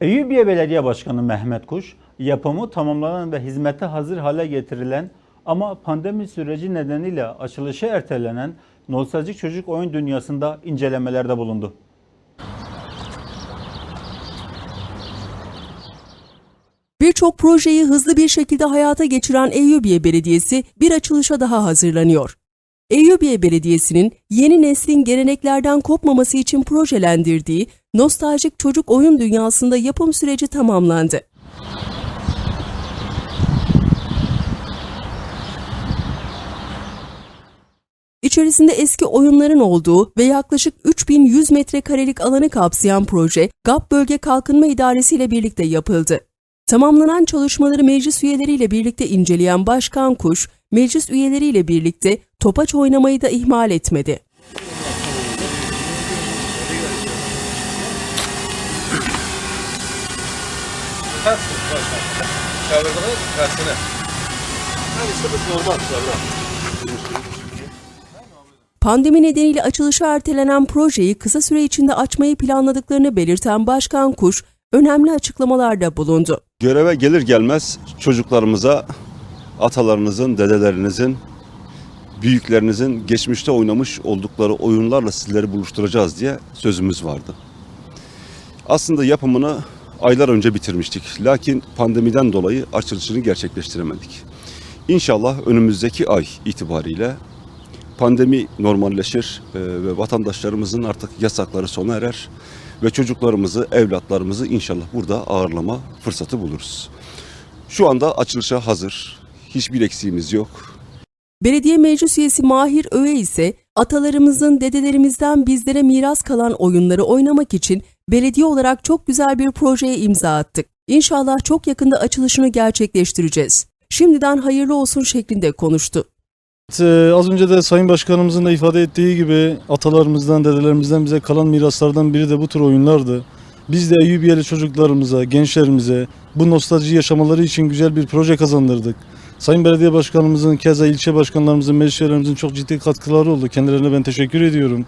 Eyüpiye Belediye Başkanı Mehmet Kuş, yapımı tamamlanan ve hizmete hazır hale getirilen ama pandemi süreci nedeniyle açılışı ertelenen Nostaljik Çocuk Oyun Dünyası'nda incelemelerde bulundu. Birçok projeyi hızlı bir şekilde hayata geçiren Eyyubiye Belediyesi bir açılışa daha hazırlanıyor. Eyyubiye Belediyesi'nin yeni neslin geleneklerden kopmaması için projelendirdiği nostaljik çocuk oyun dünyasında yapım süreci tamamlandı. İçerisinde eski oyunların olduğu ve yaklaşık 3100 metrekarelik alanı kapsayan proje, GAP Bölge Kalkınma İdaresi ile birlikte yapıldı. Tamamlanan çalışmaları meclis üyeleriyle birlikte inceleyen Başkan Kuş, meclis üyeleriyle birlikte topaç oynamayı da ihmal etmedi. Pandemi nedeniyle açılışı ertelenen projeyi kısa süre içinde açmayı planladıklarını belirten Başkan Kuş, önemli açıklamalarda bulundu. Göreve gelir gelmez çocuklarımıza atalarınızın, dedelerinizin, büyüklerinizin geçmişte oynamış oldukları oyunlarla sizleri buluşturacağız diye sözümüz vardı. Aslında yapımını aylar önce bitirmiştik. Lakin pandemiden dolayı açılışını gerçekleştiremedik. İnşallah önümüzdeki ay itibariyle pandemi normalleşir e, ve vatandaşlarımızın artık yasakları sona erer ve çocuklarımızı, evlatlarımızı inşallah burada ağırlama fırsatı buluruz. Şu anda açılışa hazır. Hiçbir eksiğimiz yok. Belediye meclis üyesi Mahir Öğe ise atalarımızın dedelerimizden bizlere miras kalan oyunları oynamak için belediye olarak çok güzel bir projeye imza attık. İnşallah çok yakında açılışını gerçekleştireceğiz. Şimdiden hayırlı olsun şeklinde konuştu. Ee, az önce de Sayın Başkanımızın da ifade ettiği gibi atalarımızdan, dedelerimizden bize kalan miraslardan biri de bu tür oyunlardı. Biz de Eyyubiyeli çocuklarımıza, gençlerimize bu nostalji yaşamaları için güzel bir proje kazandırdık. Sayın Belediye Başkanımızın, keza ilçe başkanlarımızın, meclis üyelerimizin çok ciddi katkıları oldu. Kendilerine ben teşekkür ediyorum.